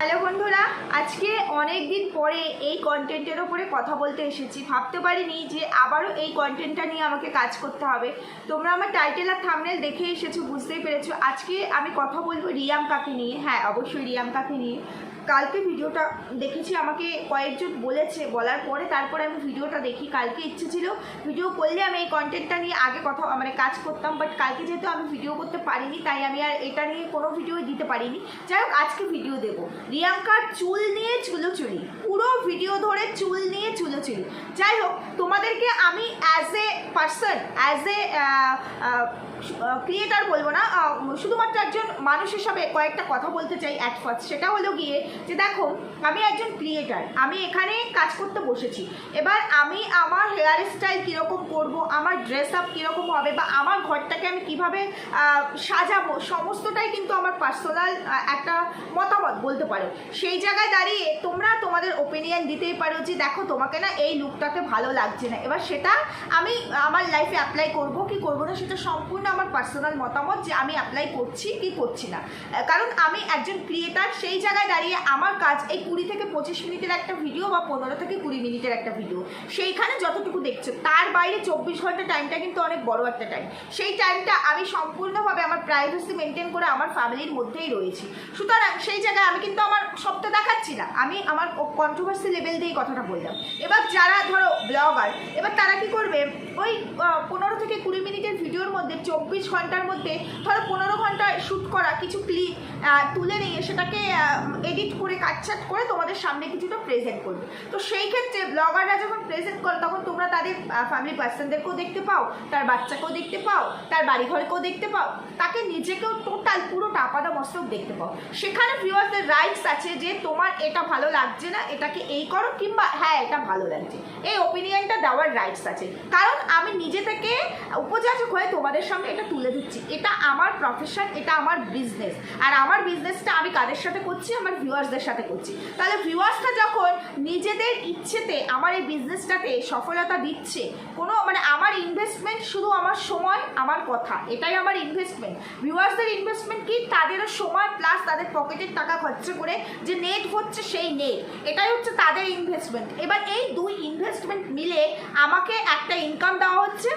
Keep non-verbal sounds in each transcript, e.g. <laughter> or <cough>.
Hello বন্ধুরা, আজকে অনেক দিন পরে এই কন্টেন্টের ওপরে কথা বলতে এসেছি। ভাবতে পারিনি যে আবারও এই কন্টেন্টটা নিয়ে আমাকে কাজ করতে হবে। তোমরা আমার টাইটেল আর থামনেল দেখে এসেছ, বুঝতেই পেরেছ। আজকে আমি কথা বলব রিয়াম কাকে নিয়ে। হ্যাঁ অবশ্যই রিয়াম কাকে নিয়ে। কালকে ভিডিওটা দেখেছি, আমাকে কয়েকজন বলেছে বলার পরে, তারপরে আমি ভিডিওটা দেখি, কালকে ইচ্ছে ছিল। ভিডিও করলে আমি এই কন্টেন্টটা নিয়ে আগে কথা মানে কাজ করতাম বাট কালকে যেহেতু আমি ভিডিও করতে পারিনি, তাই আমি আর এটা নিয়ে কোনো ভিডিও দিতে পারিনি। যাই হোক, আজকে ভিডিও দেবো। রিয়াঙ্কার চুল নিয়ে চুলোচুলি পুরো ভিডিও ধরে চুল নিয়ে চুলোচুলি যাই হোক, তোমাদেরকে আমি as a person as a creator বলব না শুধুমাত্র একজন মানুষ হিসাবে কয়েকটা কথা বলতে চাই অ্যাট ফার্স্ট সেটা হলো গিয়ে যে দেখো, আমি একজন ক্রিয়েটার আমি এখানে কাজ করতে বসেছি। এবার আমি আমার হেয়ার স্টাইল কীরকম করব, আমার ড্রেস আপ কীরকম হবে বা আমার ঘরটাকে আমি কীভাবে সাজাবো, সমস্তটাই কিন্তু আমার পার্সোনাল একটা মতামত বলতে পারো। সেই জায়গায় দাঁড়িয়ে তোমরা তোমাদের ওপিনিয়ন দিতেই পারো যে দেখো, তোমাকে না এই লুকটাতে ভালো লাগছে না। এবার সেটা আমি আমার লাইফে অ্যাপ্লাই করব কি করব না, সেটা সম্পূর্ণ আমার পার্সোনাল মতামত যে আমি অ্যাপ্লাই করছি কি করছি না। কারণ আমি একজন ক্রিয়েটার সেই জায়গায় দাঁড়িয়ে আমার কাজ এই কুড়ি থেকে পঁচিশ মিনিটের একটা ভিডিও বা পনেরো থেকে কুড়ি মিনিটের একটা ভিডিও সেইখানে যতটুকু দেখছ, তার বাইরে চব্বিশ ঘণ্টা টাইমটা কিন্তু অনেক বড় একটা টাইম সেই টাইমটা আমি সম্পূর্ণভাবে আমার প্রাইভেসি মেনটেন করে আমার ফ্যামিলির মধ্যেই রয়েছি। সুতরাং সেই জায়গায় আমি কিন্তু আমার সবটা দেখাচ্ছি না। আমি আমার কন্ট্রোভার্সি লেভেল দিয়েই কথাটা বললাম। এবার যারা ধরো ব্লগার এবার তারা কি করবে? ওই পনেরো থেকে কুড়ি মিনিটের ভিডিওর মধ্যে চব্বিশ ঘণ্টার মধ্যে ধরো পনেরো ঘণ্টা শ্যুট করা কিছু ক্লিপ তুলে নিয়ে সেটাকে এডিট করে কাটছাট করে তোমাদের সামনে কিছুটা প্রেজেন্ট করবে। তো সেই ক্ষেত্রে ব্লগাররা যখন প্রেজেন্ট করে, তখন তোমরা তাদের ফ্যামিলি পার্সনদেরকেও দেখতে পাও, তার বাচ্চাকেও দেখতে পাও, তার বাড়িঘরকেও দেখতে পাও, তাকে নিজেকেও টোটাল পুরো টাপাদা মস্তক দেখতে পাও। সেখানে ভিউয়ার্সদের রাইটস আছে যে তোমার এটা ভালো লাগছে না, এটাকে এই করো, কিংবা হ্যাঁ এটা ভালো লাগছে। এই ওপিনিয়নটা দেওয়ার রাইটস আছে। কারণ আমি নিজে থেকে উপযাচক হয়ে তোমাদের সামনে এটা তুলে দিচ্ছি এটা আমার প্রফেশন এটা আমার বিজনেস আর আমার বিজনেসটা আমি কাদের সাথে করছি? আমার ভিউয়ার্সদের সাথে করছি। তাহলে ভিউয়ার্সটা যখন নিজেদের ইচ্ছেতে আমার এই বিজনেসটাতে সফলতা দিচ্ছে, কোনো মানে আমার ইনভেস্টমেন্ট শুধু আমার সময়, আমার কথা। এটাই আমার ইনভেস্টমেন্ট ভিউয়ার্সদের ইনভেস্টমেন্ট কি? তাদেরও সময় প্লাস তাদের পকেটের টাকা খরচা করে যে নেট হচ্ছে সেই নেট এটাই হচ্ছে তাদের ইনভেস্টমেন্ট এবার এই দুই ইনভেস্টমেন্ট মিলে আমাকে একটা ইনকাম দেওয়া হচ্ছে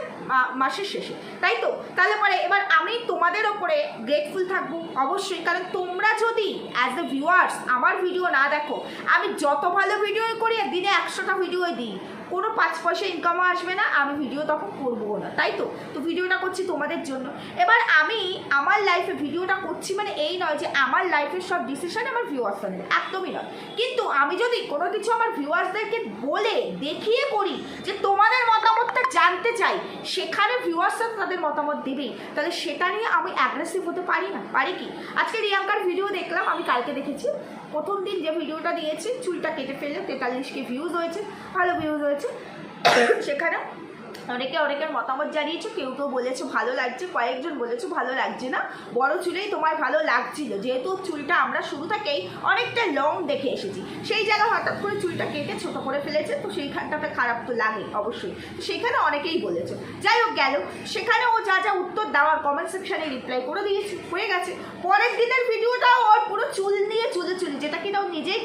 মাসের শেষে। তাই তো? তাহলে পরে, এবার আমি তোমাদের ওপরে গ্রেটফুল থাকব, অবশ্যই। কারণ তোমরা যদি অ্যাজ এ ভিউয়ার্স আমার ভিডিও না দেখো, আমি যত ভালো ভিডিও করি, দিনে একশোটা ভিডিও দিই। কোনো পাঁচ পয়সা ইনকামও আসবে না, আমি ভিডিও তখন করব না, তাই তো? তো ভিডিওটা করছি তোমাদের জন্য। এবার আমি আমার লাইফে ভিডিওটা করছি মানে এই নয় যে আমার লাইফের সব ডিসিশন আমার ভিউয়ার্সরা নেবে, একদমই নয়। কিন্তু আমি যদি কোনো কিছু আমার ভিউয়ার্সদেরকে বলে, দেখিয়ে করি যে তোমাদের মতামতটা জানতে চাই, সেখানে ভিউয়ার্সরা তাদের মতামত দেবেই। তাহলে সেটা নিয়ে আমি অ্যাগ্রেসিভ হতে পারি না, পারি কি? আজকে রিয়াঙ্কার ভিডিও দেখলাম, আমি কালকে দেখেছি। প্রথম দিন যে ভিডিওটা দিয়েছি, চুলটা কেটে ফেলে তেতাল্লিশকে ভিউজ হয়েছে, ভালো ভিউজ হয়েছে। সেখানে অনেকে অনেকের মতামত জানিয়েছে, কেউ কেউ বলেছে ভালো লাগছে, কয়েকজন বলেছে ভালো লাগছে না। বড় চুলেই তোমার ভালো লাগছিল। যেহেতু চুলটা আমরা শুরু থেকেই অনেকটা লং দেখে এসেছি। সেই জায়গায় হঠাৎ করে চুলটা কেটে ছোট করে ফেলেছে, তো সেইখানটাতে খারাপ তো লাগে অবশ্যই। তো সেইখানে অনেকেই বলেছে। যাই হোক গেল। সেখানে ও যা যা উত্তর দেওয়ার কমেন্ট সেকশানে রিপ্লাই করে দিয়েছে। হয়ে গেছে। পরের দিনের ভিডিওটাও ওর পুরো চুল নিয়ে চুলে চুলি, যেটা কিনা ও নিজেই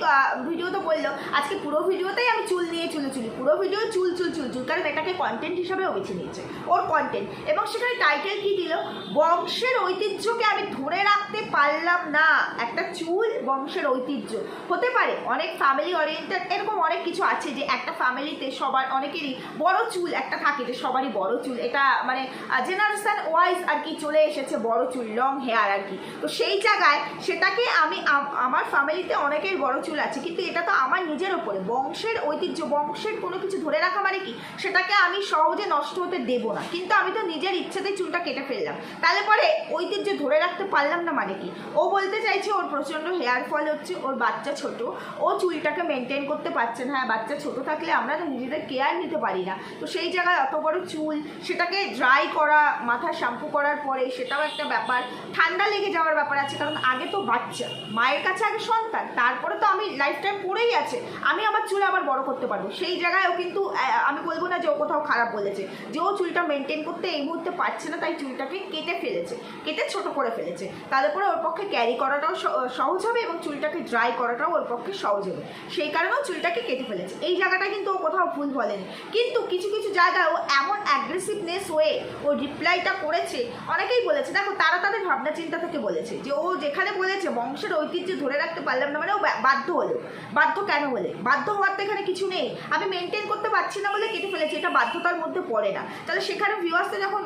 ভিডিওতে বলল, আজকে পুরো ভিডিওতেই আমি চুল নিয়ে চুলে চুলি। পুরো ভিডিও চুল চুল চুল চুল। কারণ এটাকে কন্টেন্ট হিসাবেও বেছে নিয়েছে, ওর কন্টেন্ট এবং সেখানে টাইটেল কি দিল? বংশের ঐতিহ্যকে আমি ধরে রাখতে পারলাম না। একটা চুল বংশের ঐতিহ্য। হতে পারে অনেক ফ্যামিলি ওরিয়েন্টেড এরকম অনেক কিছু আছে যে একটা ফ্যামিলিতে সবার অনেকেরই বড় চুল, একটা থাকে যে সবারই বড় চুল। এটা মানে জেনারেশন ওয়াইজ আর কি চলে এসেছে বড় চুল লং হেয়ার আর কি। তো সেই জায়গায় সেটাকে আমি আমার ফ্যামিলিতে অনেকের বড় চুল আছে, কিন্তু এটা তো আমার নিজের ওপরে বংশের ঐতিহ্য, বংশের কোনো কিছু ধরে রাখা মানে কি? সেটাকে আমি সহজে নষ্ট হতে দেবো না। কিন্তু আমি তো নিজের ইচ্ছেতেই চুলটা কেটে ফেললাম। তাহলে পরে ঐতিহ্য ধরে রাখতে পারলাম না মানে কি? ও বলতে চাইছে ওর প্রচণ্ড হেয়ার ফল হচ্ছে, ওর বাচ্চা ছোট। ও চুলটাকে মেনটেন করতে পারছে না। হ্যাঁ বাচ্চা ছোট থাকলে আমরা তো নিজেদের কেয়ার নিতে পারি না। তো সেই জায়গায় অত বড় চুল, সেটাকে ড্রাই করা, মাথা শ্যাম্পু করার পরে সেটাও একটা ব্যাপার। ঠান্ডা লেগে যাওয়ার ব্যাপার আছে, কারণ আগে তো বাচ্চা। মায়ের কাছে আগে সন্তান, তারপরে তো আমি লাইফ টাইম পড়েই আছে। আমি আমার চুল আবার বড় করতে পারব। সেই জায়গায় ও কিন্তু আমি বলব না যে ও কোথাও খারাপ বলেছে। বলেছে যে ও চুলটা মেনটেন করতে এই মুহূর্তে পারছে না, তাই চুলটাকে কেটে ফেলেছে, কেটে ছোট করে ফেলেছে। তারপরে ওর পক্ষে ক্যারি করাটাও সহজ হবে এবং চুলটাকে ড্রাই করাটাও ওর পক্ষে সহজ হবে। সেই কারণেও চুলটাকে কেটে ফেলেছে। এই জায়গাটা কিন্তু ও কোথাও ভুল বলেনি। কিন্তু কিছু কিছু জায়গায় ও এমন অ্যাগ্রেসিভনেস হয়ে ও রিপ্লাইটা করেছে। অনেকেই বলেছে, দেখো, তারা তাদের ভাবনা চিন্তা থেকে বলেছে যে ও যেখানে বলেছে বংশের ঐতিহ্য ধরে রাখতে পারলাম না মানে ও বাধ্য হলো। বাধ্য কেন হলে? বাধ্য হওয়ার তো এখানে কিছু নেই। আমি মেনটেন করতে পারছি না বলে কেটে ফেলেছি। এটা বাধ্যতার মধ্যে পড়ে না। তাহলে সেখানে ভিউয়ার্সটা যখন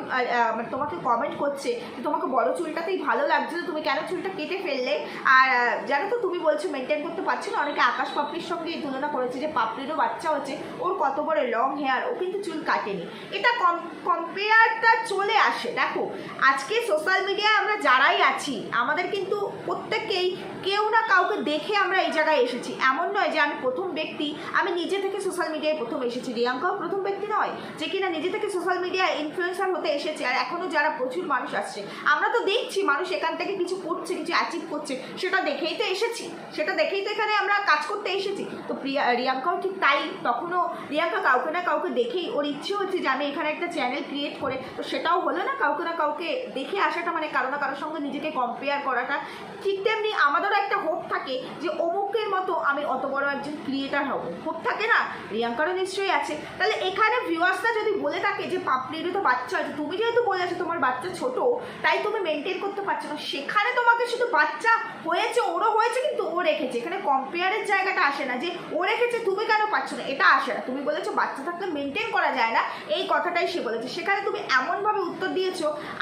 মানে তোমাকে কমেন্ট করছে যে তোমাকে বড় চুলটাতেই ভালো লাগছে, তো তুমি কেন চুলটা কেটে ফেললে? আর জানো তো তুমি বলছো মেনটেন করতে পারছি না? অনেকে আকাশ পাপড়ির সঙ্গে এই তুলনা করেছে যে পাপড়িরও বাচ্চা হচ্ছে, ওর কত বড় লং হেয়ার ও কিন্তু চুল কাটেনি। এটা কম কম্পেয়ারটা চলে আসে। দেখো, আজকে সোশ্যাল মিডিয়ায় আমরা যারাই আছি, আমাদের কিন্তু প্রত্যেককেই কেউ না কাউকে দেখে আমরা এই জায়গায় এসেছি। এমন নয় যে আমি প্রথম ব্যক্তি, আমি নিজে থেকে সোশ্যাল মিডিয়ায় প্রথম এসেছি। রিয়াঙ্কাও প্রথম ব্যক্তি নয়, যে কিনা নিজে থেকে সোশ্যাল মিডিয়া ইনফ্লুয়েন্সার হতে এসেছে আর এখনও যারা প্রচুর মানুষ আসছে। আমরা তো দেখছি মানুষ এখান থেকে কিছু করছে, কিছু অ্যাচিভ করছে। সেটা দেখেই তো এসেছি। সেটা দেখেই তো এখানে আমরা কাজ করতে এসেছি। তো প্রিয়া, রিয়াঙ্কাও ঠিক তাই। তখনও রিয়াঙ্কা কাউকে না কাউকে দেখেই ওর ইচ্ছে হচ্ছে যে আমি এখানে একটা চ্যানেল ক্রিয়েট করে। তো সেটাও হলো না কাউকে না কাউকে দেখে আসাটা মানে কারও না কারোর সঙ্গে নিজেকে কম্পেয়ার করাটা। ঠিক তেমনি আমাদেরও একটা হোপ থাকে যে অমুকের মতো আমি অত বড় একজন ক্রিয়েটার হব। হোপ থাকে না? রিয়াঙ্কারও নিশ্চয়ই আছে। তাহলে এখানে ভিউয়ার্সরা যদি বলে থাকে যে পাপড়িরও তো বাচ্চা আছে, তুমি যেহেতু বলে আছো তোমার বাচ্চা ছোট, তাই তুমি মেনটেন করতে পারছ না। সেখানে তোমাকে শুধু বাচ্চা হয়েছে, ওরও হয়েছে, কিন্তু ও রেখেছে। এখানে কম্পেয়ারের জায়গাটা আসে না যে ও রেখেছে, তুমি কেন পাচ্ছ না? এটা আসে না। তুমি বলেছ বাচ্চা থাকলে মেনটেন করা যায় না, এই কথাটাই সে বলেছে। সেখানে তুমি এমনভাবে উত্তর দিয়েছ,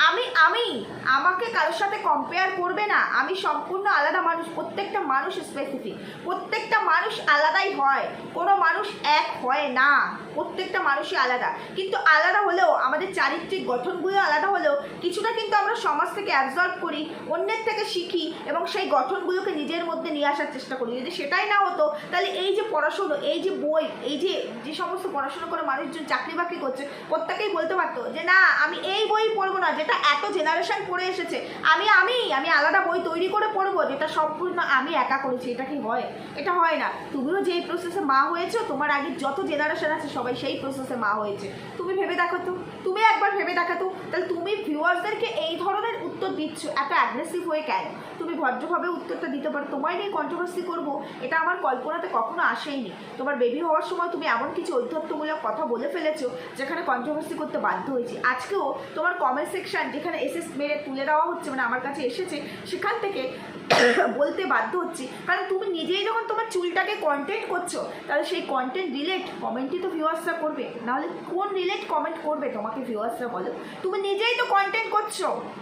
আমি আমি, আমাকে কারোর সাথে কম্পেয়ার করবে না। আমি সম্পূর্ণ আলাদা মানুষ, প্রত্যেকটা মানুষ স্পেসিফিক প্রত্যেকটা মানুষ আলাদাই হয়। কোনো মানুষ এক হয় না। প্রত্যেকটা মানুষই আলাদা। কিন্তু আলাদা হলেও, আমাদের চারিত্রিক গঠনগুলো আলাদা হলেও কিছুটা কিন্তু আমরা সমাজ থেকে অ্যাবজর্ব করি, অন্যের থেকে শিখি এবং সেই গঠনগুলোকে নিজের মধ্যে নিয়ে আসার চেষ্টা করি। যদি সেটাই না হতো, তাহলে এই যে পড়াশুনো, এই যে বই, এই যে যে সমস্ত পড়াশুনো করে মানুষজন চাকরি বাকরি করছে, প্রত্যেকেই বলতে পারতো যে, না, আমি এই বই পড়ব না, যেটা এত জেনারেশন পড়ে এসেছে, আমি আমি আমি আলাদা বই তৈরি করে পড়ব, যেটা সম্পূর্ণ আমি একা করেছি। এটা কি হয়? এটা হয় না। তুমিও যেই প্রসেসে মা হয়েছো, তোমার আগে যত জেনারেশন আছে, সবাই সেই প্রসেসে মা হয়েছে। তুমি ভেবে দেখো তো। তুমি একবার ভেবে দেখো তো। তাহলে তুমি ভিউয়ার্সদেরকে এই ধরনের উত্তর দিচ্ছ, এত অ্যাগ্রেসিভ হয়ে কেন? তুমি ভদ্রভাবে উত্তরটা দিতে পারো। তোমায় নিয়ে কন্ট্রোভার্সি করব, এটা আমার কল্পনাতে কখনো আসেইনি। তোমার বেবি হওয়ার সময় তুমি এমন কিছু ঐধ্যত্বমূলক কথা বলে ফেলেছো, যেখানে কন্ট্রোভার্সি করতে বাধ্য হয়েছি। আজকেও তোমার কমেন্ট সেকশন যেখানে এসে মেরে তুলে দেওয়া হচ্ছে মানে আমার কাছে এসেছে, সেখান থেকে <coughs> বলতে বাধ্য হচ্ছি। কারণ তুমি নিজেই যখন তোমার চুলটাকে কন্টেন্ট করছ, তাহলে সেই কন্টেন্ট রিলেট কমেন্টই তো ভিউয়ার্সরা করবে। নাহলে কোন রিলেট কমেন্ট করবে তোমাকে ভিউয়ার্সরা বলো? তুমি নিজেই তো কন্টেন্ট করছ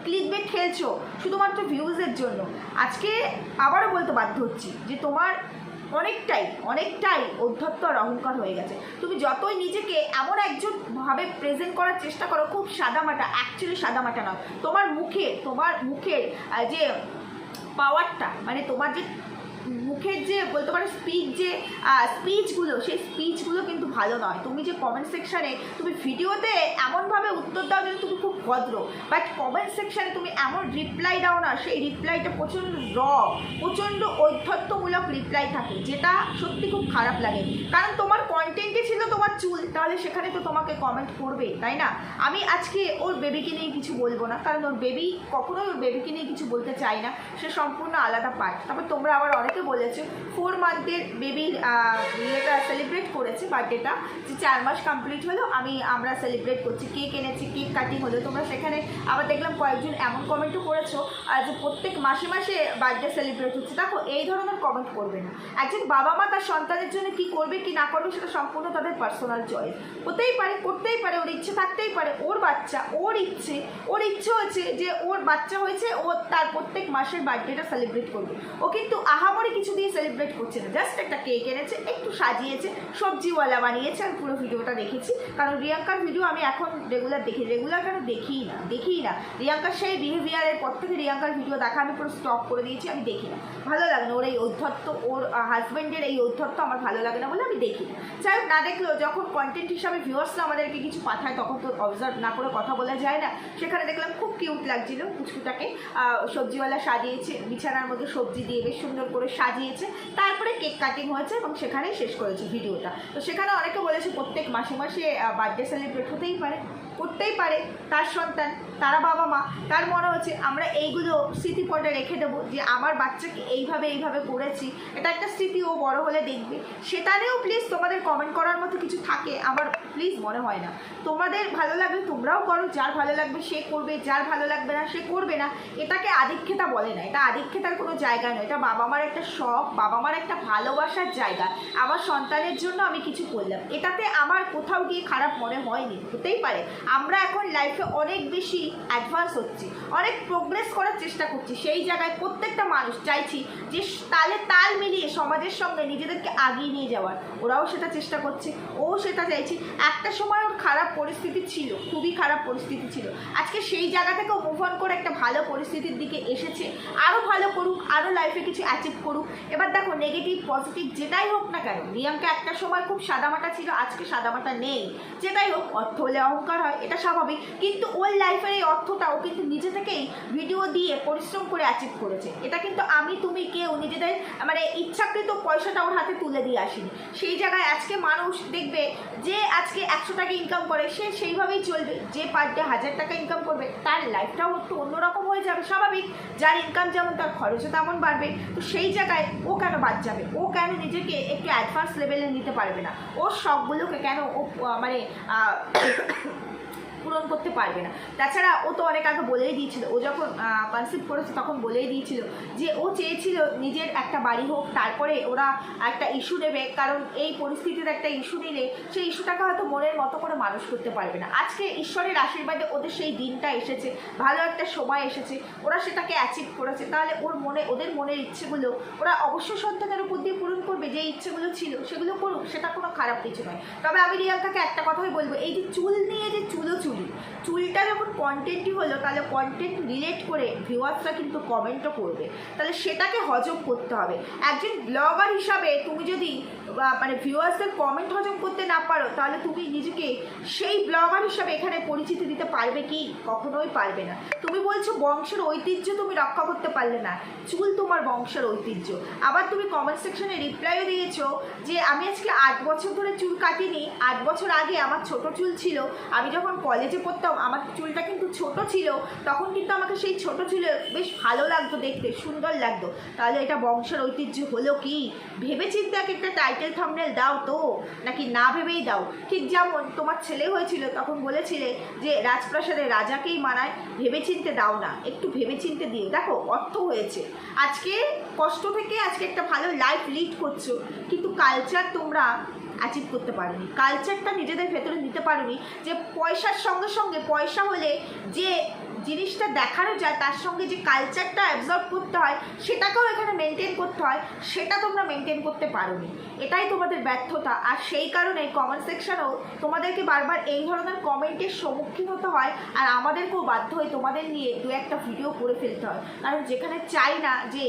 ক্লিক বেট খেলছো, শুধুমাত্র ভিউজের জন্য। আজকে আবারও বলতে বাধ্য হচ্ছি যে তোমার অনেকটাই অনেকটাই অধ্যত্ত আর অহংকার হয়ে গেছে। তুমি যতই নিজেকে এমন একজনভাবে প্রেজেন্ট করার চেষ্টা করো, খুব সাদামাটা অ্যাকচুয়ালি সাদামাটা নয়। তোমার মুখে, তোমার মুখের যে পাওয়ারটা মানে তোমার যে মুখের যে বলতে পারো স্পিচ যে স্পিচগুলো সেই স্পিচগুলো কিন্তু ভালো নয়। তুমি যে কমেন্ট সেকশানে তুমি ভিডিওতে এমনভাবে উত্তর দাও যেন তুমি খুব ভদ্র বাট কমেন্ট সেকশানে তুমি এমন রিপ্লাই দাও না, সেই রিপ্লাইটা প্রচণ্ড র প্রচণ্ড ঔদ্ধত্যমূলক রিপ্লাই থাকে, যেটা সত্যি খুব খারাপ লাগে। কারণ তোমার কন্টেন্টে ছিল তোমার চুল, তাহলে সেখানে তো তোমাকে কমেন্ট করবে, তাই না? আমি আজকে ওর বেবিকে নিয়ে কিছু বলব না, কারণ ওর বেবি কখনোই ওর বেবিকে নিয়ে কিছু বলতে চাই না, সে সম্পূর্ণ আলাদা পার্ট তারপর তোমরা আবার অনেকে বলেছ ফোর মান্থের বেবির ইয়েটা সেলিব্রেট করেছে বার্থডেটা যে চার মাস কমপ্লিট হলো, আমি, আমরা সেলিব্রেট করছি কেক এনেছি কেক কাটিং হলো, তোমরা সেখানে আবার দেখলাম কয়েকজন এমন কমেন্টও করেছ যে প্রত্যেক মাসে মাসে বার্থডে সেলিব্রেট হচ্ছে। দেখো, এই ধরনের কমেন্ট করবে না। একজন বাবা মা তার সন্তানের জন্য কি করবে, কি না করবে, সেটা সম্পূর্ণ তাদের পার্সোনাল চয়েস হতেই পারে, করতেই পারে, ওর ইচ্ছে থাকতেই পারে, ওর বাচ্চা, ওর ইচ্ছে ওর ইচ্ছে হয়েছে যে ওর বাচ্চা হয়েছে, ও তার প্রত্যেক মাসের বার্থডেটা সেলিব্রেট করবে। ও কিন্তু আহামরি কিছু দিয়ে সেলিব্রেট করছে না। জাস্ট একটা কেক এনেছে, একটু সাজিয়েছে, সবজিওয়ালা বানিয়েছে, আমি পুরো ভিডিওটা দেখেছি। কারণ রিয়াঙ্কার ভিডিও আমি এখন রেগুলার দেখি রেগুলার কেন দেখিই না দেখিই না। রিয়াঙ্কার সেই বিহেভিয়ারের পর থেকে রিয়াঙ্কার ভিডিও দেখা, আমি পুরো স্টপ করে দিয়েছি, আমি দেখি না। ভালো লাগে না, ওর এই ঔদ্ধত্য, ওর হাজব্যান্ডের এই ঔদ্ধত্য আমার ভালো লাগে না বলে আমি দেখি না। যাই হোক না দেখলেও যখন কন্টেন্ট হিসাবে ভিউয়ার্সরা আমাদেরকে কিছু পাঠায়, তখন তো অবজার্ভ না করে কথা বলা যায় না। সেখানে দেখলাম খুব কিউট লাগছিল কুচকুটাকে সবজিওয়ালা সাজিয়েছে, বিছানার মধ্যে সবজি দিয়ে বেশ সুন্দর করে সাজিয়েছে। তারপরে কেক কাটিং হয়েছে এবং সেখানেই শেষ করেছে ভিডিওটা। তো সেখানে অনেকে বলেছে প্রত্যেক মাসে মাসে বার্থডে সেলিব্রেট হতেই পারে। করতেই পারে। তার সন্তান, তারা বাবা মা, তার মনে হচ্ছে আমরা এইগুলো স্মৃতিপটে রেখে দেবো যে আমার বাচ্চাকে এইভাবে এইভাবে করেছি। এটা একটা স্মৃতি, ও বড় হলে দেখবে। সেটা নিয়েও প্লিজ তোমাদের কমেন্ট করার মতো কিছু থাকে, আমার প্লিজ মনে হয় না। তোমাদের ভালো লাগলে তোমরাও করো, যার ভালো লাগবে সে করবে, যার ভালো লাগবে না সে করবে না। এটাকে আধিক্ষেতা বলে না, এটা আধিক্ষেতার কোনো জায়গা নয়। এটা বাবা মার একটা শখ, বাবা মার একটা ভালোবাসার জায়গা। আমার সন্তানের জন্য আমি কিছু করলাম। এটাতে আমার কোথাও গিয়ে খারাপ মনে হয়নি, হতেই পারে। আমরা এখন লাইফে অনেক বেশি অ্যাডভান্স হচ্ছি, অনেক প্রোগ্রেস করার চেষ্টা করছি। সেই জায়গায় প্রত্যেকটা মানুষ চাইছি যে তালে তাল মিলিয়ে সমাজের সঙ্গে নিজেদেরকে আগিয়ে নিয়ে যাওয়ার। ওরাও সেটা চেষ্টা করছে, ও সেটা চাইছে। একটা সময় ওর খারাপ পরিস্থিতি ছিল, খুবই খারাপ পরিস্থিতি ছিল। আজকে সেই জায়গা থেকে অন করে একটা ভালো পরিস্থিতির দিকে এসেছে। আরও ভালো করুক আরও লাইফে কিছু অ্যাচিভ করুক। এবার দেখো নেগেটিভ পজিটিভ যেটাই হোক না কেন রিয়াঙ্কা একটা সময় খুব সাদামাটা ছিল, আজকে সাদামাটা নেই। যেটাই হোক, অর্থ হলে অহংকার হয় এটা স্বাভাবিক। কিন্তু ওর লাইফের এই অর্থটা ও কিন্তু নিজে থেকেই ভিডিও দিয়ে পরিশ্রম করে অ্যাচিভ করেছে। এটা কিন্তু আমি, তুমি, কেউ নিজেদের মানে ইচ্ছাকৃত পয়সাটা ওর হাতে তুলে দিয়ে আসিনি। সেই জায়গায় আজকে মানুষ দেখবে যে আজকে একশো টাকা ইনকাম করে, সে সেইভাবেই চলবে। যে পার ডে হাজার টাকা ইনকাম করবে, তার লাইফটাও একটু অন্যরকম হয়ে যাবে, স্বাভাবিক। যার ইনকাম যেমন তার খরচও তেমন বাড়বে। তো সেই জায়গায় ও কেন বাদ যাবে? ও কেন নিজেকে একটু অ্যাডভান্স লেভেলে নিতে পারবে না? ওর শখগুলোকে কেন ও মানে পূরণ করতে পারবে না। তাছাড়া ও তো অনেক আগে বলেই দিয়েছিল, ও যখন কনসিভ করেছে তখন বলেই দিয়েছিল যে ও চেয়েছিল নিজের একটা বাড়ি হোক, তারপরে ওরা একটা ইস্যু নেবে, কারণ এই পরিস্থিতির একটা ইস্যু নিলে সেই ইস্যুটাকে হয়তো মনের মতো করে মানুষ করতে পারবে না। আজকে ঈশ্বরের আশীর্বাদে ওদের সেই দিনটা এসেছে, ভালো একটা সময় এসেছে, ওরা সেটাকে অ্যাচিভ করেছে। তাহলে ওর মনে, ওদের মনের ইচ্ছেগুলো, ওরা অবশ্য সন্তানের উপর দিয়ে পূরণ করবে, যে ইচ্ছেগুলো ছিল সেগুলো করুক, সেটা কোনো খারাপ কিছু নয়। তবে আমি রিয়াঙ্কাকে একটা কথাই বলব, এই যে চুল নিয়ে যে চুলো চুলি চুলটা যখন কন্টেন্টই হলো, তাহলে কন্টেন্ট রিলেট করে ভিউয়ার্সরা কিন্তু কমেন্টও করবে। তাহলে সেটাকে হজম করতে হবে। একজন ব্লগার হিসাবে তুমি যদি মানে ভিউয়ার্সদের কমেন্ট হজম করতে না পারো, তাহলে তুমি নিজেকে সেই ব্লগার হিসাবে এখানে পরিচিতি দিতে পারবে কি? কখনোই পারবে না। তুমি বলছো বংশের ঐতিহ্য তুমি রক্ষা করতে পারলে না। চুল তোমার বংশের ঐতিহ্য। আবার তুমি কমেন্ট সেকশনে রিপ্লাইও দিয়েছ যে, আমি আজকে আট বছর ধরে চুল কাটিনি। আট বছর আগে আমার ছোট চুল ছিল। আমি যখন কলেজে পড়তাম আমার চুলটা কিন্তু ছোট ছিল, তখন কিন্তু আমাকে সেই ছোট চুলে বেশ ভালো লাগতো দেখতে, সুন্দর লাগতো। তাহলে এটা বংশের ঐতিহ্য হলো কি? ভেবে চিন্তে এক একটা টাইটেল থামনেল দাও তো, নাকি না ভেবেই দাও। ঠিক যেমন তোমার ছেলে হয়েছিল, তখন বলেছিলে যে রাজপ্রাসাদে রাজাকেই মানায় ভেবে চিনতে দাও না, একটু ভেবে চিনতে দিও দেখো, অর্থ হয়েছে। আজকে কষ্ট থেকে আজকে একটা ভালো লাইফ লিড করছ, কিন্তু কালচার তোমরা অ্যাচিভ করতে পারিনি। কালচারটা নিজেদের ভেতরে নিতে পারিনি যে পয়সার সঙ্গে সঙ্গে পয়সা হলে যে জিনিসটা দেখানো যায়, তার সঙ্গে যে কালচারটা অ্যাবজর্ব করতে হয়, সেটাকেও এখানে মেনটেন করতে হয়, সেটা তোমরা মেনটেন করতে পারোনি। এটাই তোমাদের ব্যর্থতা। আর সেই কারণে কমেন্ট সেকশনেও তোমাদেরকে বারবার এই ধরনের কমেন্টের সম্মুখীন হতে হয়, আর আমাদেরকেও বাধ্য হয়ে তোমাদের নিয়ে দু একটা ভিডিও করে ফেলতে হয়। কারণ যেখানে চাই না যে,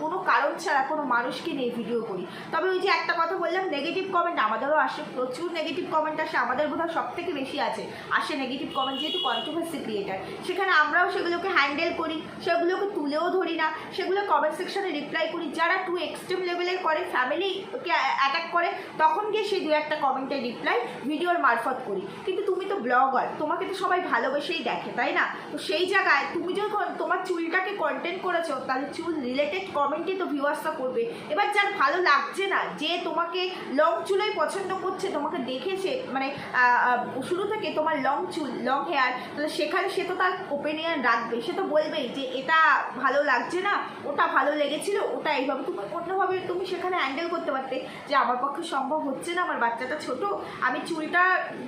কোনো কারণ ছাড়া কোনো মানুষকে নিয়ে ভিডিও করি। তবে ওই যে একটা কথা বললাম নেগেটিভ কমেন্ট আমাদেরও আসে, প্রচুর নেগেটিভ কমেন্ট আসে, আমাদের বোধহয় সব থেকে বেশি আছে। আসে নেগেটিভ কমেন্ট যেহেতু কন্ট্রোভার্সি ক্রিয়েটার সেখানে আমরাও সেগুলোকে হ্যান্ডেল করি, সেগুলোকে তুলেও ধরি না, সেগুলো কমেন্ট সেকশনে রিপ্লাই করি। যারা টু এক্সট্রিম লেভেলের করে ফ্যামিলিকে অ্যাটাক করে, তখন গিয়ে সেই দু একটা কমেন্টের রিপ্লাই ভিডিওর মারফত করি। কিন্তু তুমি তো ব্লগার তোমাকে তো সবাই ভালোবেসেই দেখে, তাই না? তো সেই জায়গায় তুমি যখন তোমার চুলটাকে কন্টেন্ট করেছ, তাহলে চুল রিলেটেড কমেন্টই তো ভিউয়ার্সটা করবে। এবার যার ভালো লাগছে না, যে তোমাকে লং চুলই পছন্দ করছে, তোমাকে দেখেছে মানে শুরু থেকে তোমার লং চুল লং হেয়ার তাহলে সেখানে সে তো তার ওপিনিয়ন রাখবে। সে তো বলবেই যে এটা ভালো লাগছে না, ওটা ভালো লেগেছিল, ওটা এইভাবে তুমি অন্যভাবে তুমি সেখানে হ্যান্ডেল করতে পারতে যে আমার পক্ষে সম্ভব হচ্ছে না, আমার বাচ্চাটা ছোট, আমি চুলটা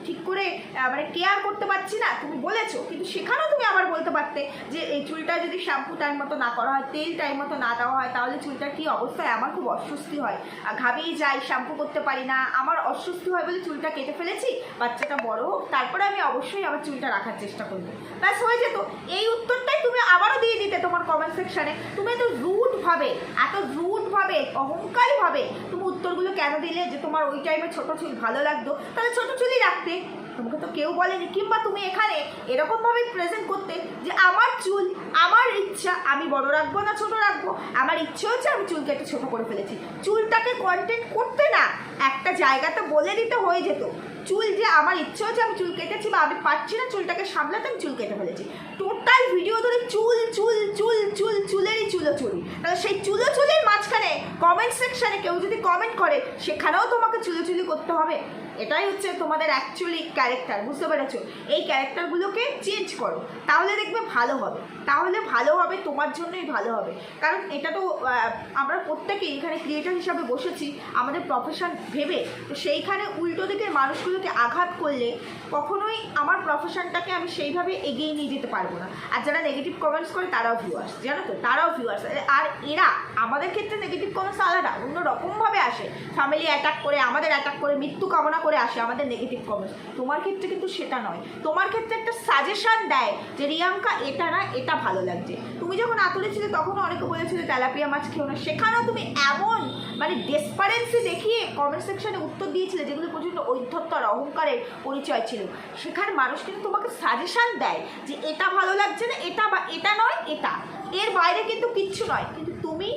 ঠিক করে মানে কেয়ার করতে পারছি না, তুমি বলেছ, কিন্তু সেখানেও তুমি আবার বলতে পারতে যে এই চুলটা যদি শ্যাম্পু টাইম মতো না করা হয়, তেল টাইম মতো না দেওয়া হয়, তাহলে চুলটা কি অবস্থায় আমার খুব অস্বস্তি হয়। আর ঘামিয়ে যাই শ্যাম্পু করতে পারি না, আমার অস্বস্তি হয় বলে চুলটা কেটে ফেলেছি, বাচ্চাটা বড় হোক, তারপরে আমি অবশ্যই আমার চুলটা রাখার চেষ্টা করব। ব্যাস, হয়ে যেত। এই উত্তরটাই তুমি আবারও দিয়ে দিতে তোমার কমেন্ট সেকশানে তুমি এত রুড ভাবে, এত রুড ভাবে, অহংকারী ভাবে তুমি উত্তরগুলো কেন দিলে যে তোমার ওই টাইমে ছোট চুল ভালো লাগতো? তাহলে ছোট চুলই রাখতে। তোমাকে তো কেউ বলেনি। কিংবা তুমি এখানে এরকমভাবে প্রেজেন্ট করতে যে আমার চুল, আমার ইচ্ছা, আমি বড় রাখব না ছোট রাখব? আমার ইচ্ছে হচ্ছে আমি চুলকে একটু ছোট করে ফেলেছি। চুলটাকে কন্টেন্ট করতে না, একটা জায়গাতে বলে দিতে হয়ে যেত। চুল যে আমার ইচ্ছে হচ্ছে আমি চুল কেটেছি বা আমি পারছি না চুলটাকে সামলাতে, আমি চুল কেটে ফেলেছি। টোটাল ভিডিও ধরে চুল চুল চুল চুল, চুলেরই চুলো চুল তাহলে সেই চুলো চুলের মাঝখানে কমেন্ট সেকশানে কেউ যদি কমেন্ট করে, সেখানেও তোমাকে চুলো চুলি করতে হবে। এটাই হচ্ছে তোমাদের অ্যাকচুয়ালি ক্যারেক্টার বুঝতে পেরেছ? এই ক্যারেক্টারগুলোকে চেঞ্জ করো, তাহলে দেখবে ভালো হবে। তাহলে ভালো হবে, তোমার জন্যই ভালো হবে। কারণ এটা তো আমরা প্রত্যেকেই এখানে ক্রিয়েটার হিসাবে বসেছি, আমাদের প্রফেশন ভেবে। তো সেইখানে উল্টো দিকের মানুষগুলোকে আঘাত করলে কখনোই আমার প্রফেশনটাকে আমি সেইভাবে এগিয়ে নিয়ে যেতে পারব না। আর যারা নেগেটিভ কমেন্টস করে, তারাও ভিউয়ার্স জানো তো? তারাও ভিউয়ার্স আর এরা আমাদের ক্ষেত্রে নেগেটিভ কমেন্টস আলাদা অন্য রকমভাবে আসে। ফ্যামিলি অ্যাটাক করে, আমাদের অ্যাটাক করে, মৃত্যু কামনা করে আসে আমাদের নেগেটিভ কমেন্টস তোমার ক্ষেত্রে কিন্তু সেটা নয়। তোমার ক্ষেত্রে একটা সাজেশান দেয় যে, রিয়াঙ্কা, এটা না, এটা ভালো লাগছে। তুমি যখন আতলে ছিলে তখন অনেকে বলেছিলে তেলাপিয়া মাছ খেও না। সেখানেও তুমি এমন মানে ডেসপারেন্সি দেখিয়ে কমেন্ট সেকশানে উত্তর দিয়েছিলে, যেগুলো প্রচণ্ড ঐধ্যত্ব আর অহংকারের পরিচয় ছিল। সেখানে মানুষ কিন্তু তোমাকে সাজেশান দেয় যে, এটা ভালো লাগছে না, এটা বা, এটা নয়, এটা। এর বাইরে কিন্তু কিচ্ছু নয়। কিন্তু তুমি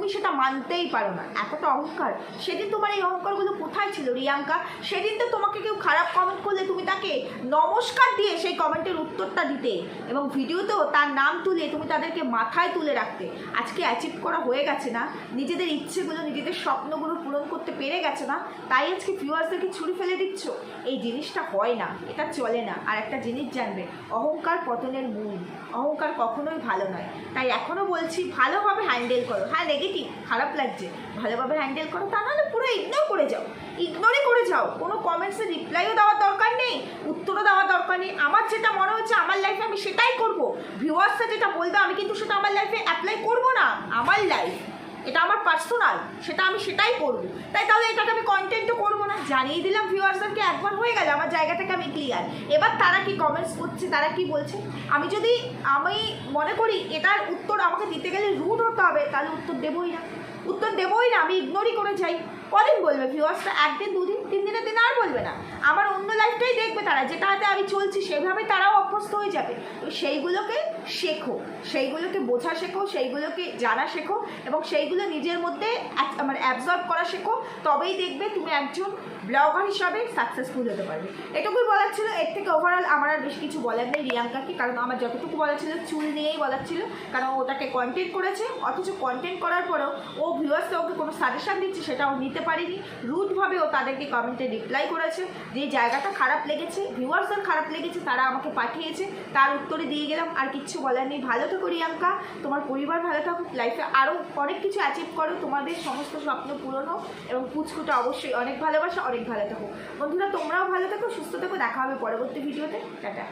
তুমি সেটা মানতেই পারো না। এতটা অহংকার। সেদিন তোমার এই অহংকারগুলো কোথায় ছিল, রিয়াঙ্কা? সেদিন তো তোমাকে কেউ খারাপ কমেন্ট করলে তুমি তাকে নমস্কার দিয়ে সেই কমেন্টের উত্তরটা দিতে। এবং ভিডিওতেও তার নাম তুলে তুমি তাদেরকে মাথায় তুলে রাখতে। আজকে অ্যাচিভ করা হয়ে গেছে না? নিজেদের ইচ্ছেগুলো, নিজেদের স্বপ্নগুলো পূরণ করতে পেরে গেছে না? তাই আজকে ভিউয়ার্সদেরকে ছুরি ফেলে দিচ্ছ? এই জিনিসটা হয় না। এটা চলে না। আর একটা জিনিস জানবে, অহংকার পতনের মূল। অহংকার কখনোই ভালো নয়। তাই এখনও বলছি, ভালোভাবে হ্যান্ডেল করো। হ্যাঁ নেগেটিভ খারাপ লাগছে। ভালোভাবে হ্যান্ডেল করো, তা নাহলে পুরো ইগনোর করে যাও। ইগনোরই করে যাও। কোনো কমেন্টসে রিপ্লাইও দেওয়ার দরকার নেই, উত্তরও দেওয়ার দরকার নেই। আমার যেটা মনে হচ্ছে আমার লাইফে আমি সেটাই করব। ভিউয়ার্সরা যেটা বলবে, আমি কিন্তু সেটা আমার লাইফে অ্যাপ্লাই করব না। আমার লাইফ এটা আমার পার্সোনাল সেটা আমি সেটাই করব। তাই তাহলে এটাকে আমি কন্টেন্টও করব জানিয়ে দিলাম ভিউয়ার্সদেরকে, একবার হয়ে গেল, আমার জায়গা থেকে আমি ক্লিয়ার এবার তারা কি কমেন্টস করছে, তারা কি বলছে? আমি যদি, আমি মনে করি এটার উত্তর আমাকে দিতে গেলে রুট হতে হবে, তাহলে উত্তর দেবোই না। উত্তর দেবোই না, আমি ইগনোরই করে যাই। কদিন বলবে ভিউয়ার্সটা একদিন, দুদিন? তিন দিনের দিন আর বলবে না। আমার অন্য লাইফটাই দেখবে তারা, যেটাতে আমি চলছি সেভাবে তারাও অভ্যস্ত হয়ে যাবে। তো সেইগুলোকে শেখো, সেইগুলোকে বোঝা শেখো, সেইগুলোকে জানা শেখো এবং সেইগুলো নিজের মধ্যে মানে অ্যাবজর্ব করা শেখো। তবেই দেখবে তুমি একজন ব্লগার হিসাবে সাকসেসফুল হতে পারবে। এটুকুই বলার ছিল। এর থেকে ওভারঅল আমার আর বেশি কিছু বলার নেই রিয়াঙ্কাকে, কারণ আমার যতটুকু বলার ছিল, চুল নিয়েই বলার ছিল। কারণ ওটাকে কন্টেন্ট করেছে। অথচ কন্টেন্ট করার পরেও ও ভিউয়ার্সকে ওকে কোনো সাজেশন দিচ্ছে সেটাও নিতে পারিনি। রুটভাবে ও তাদেরকে কমেন্টে রিপ্লাই করেছে, যে জায়গাটা খারাপ লেগেছে ভিউয়ার্সদের খারাপ লেগেছে, তারা আমাকে পাঠিয়েছে, তার উত্তরে দিয়ে গেলাম, আর কিচ্ছু বলার নেই। ভালো থাকো, রিয়াঙ্কা। তোমার পরিবার ভালো থাকুক লাইফে আরও অনেক কিছু অ্যাচিভ করো। তোমাদের সমস্ত স্বপ্ন হোক, এবং পুচকুটা অবশ্যই অনেক ভালোবাসা, অনেক ভালো থাকো। বন্ধুরা, তোমরাও ভালো থাকো, সুস্থ থাকো। দেখা হবে পরবর্তী ভিডিওতে টাটা।